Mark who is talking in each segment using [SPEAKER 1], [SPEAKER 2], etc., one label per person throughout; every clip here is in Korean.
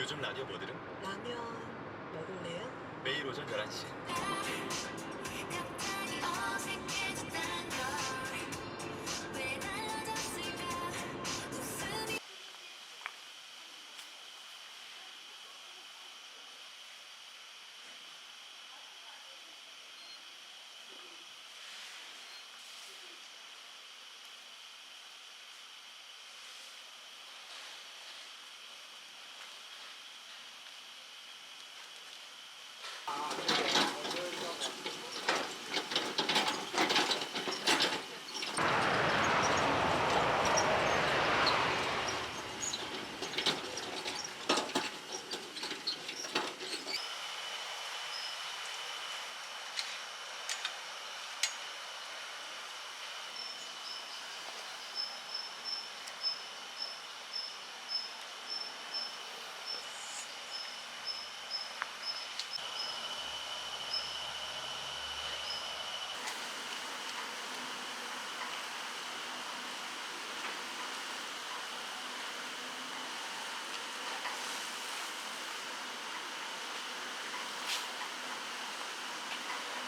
[SPEAKER 1] 요즘 라디오 뭐 들음? 라면 먹을래요? 매일 오전 11시.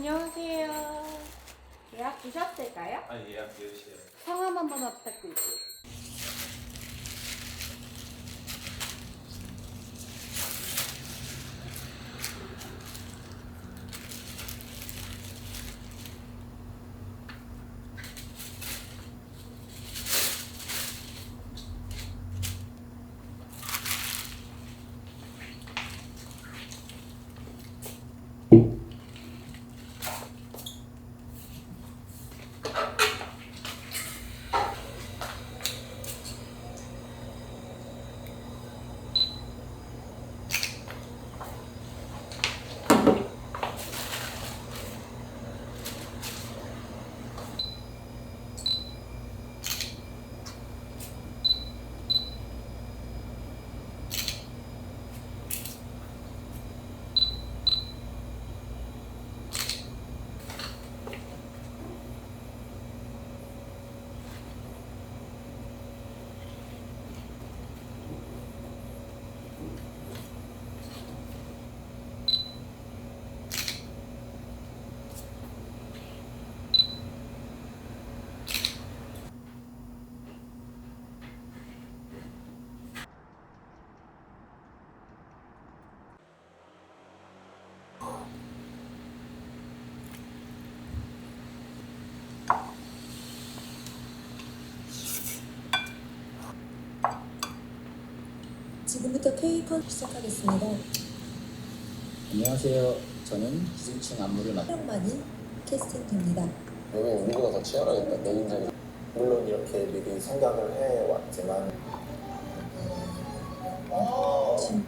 [SPEAKER 2] 안녕하세요. 예약 주셨을까요?
[SPEAKER 1] 아 예약 10시에
[SPEAKER 2] 성함 한 번만 부탁드릴게요.
[SPEAKER 3] 지금부터 K컨 시작하겠습니다.
[SPEAKER 4] 안녕하세요. 저는 기생충 안무를 맡
[SPEAKER 3] 촬영만이 캐스팅됩니다.
[SPEAKER 5] 여기 우리보다 더 치열하겠다 내 인생이 물론 이렇게 미리 생각을 해왔지만
[SPEAKER 3] 진-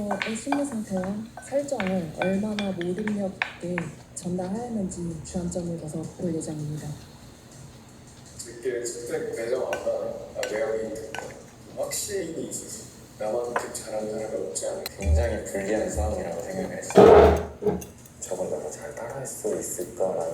[SPEAKER 3] 캐릭터의 심리 상태와 설정을 얼마나 몰입력 있게 전달하였는지 주안점을 둬서 볼 예정입니다.
[SPEAKER 5] 스펙 배정한다 아, 내용이 확실히 있었어 나만큼 잘하는 사람이 없지 않아 굉장히 불리한 싸움이라고 생각을 했어 저걸 내가 잘 따라할 수 있을까라는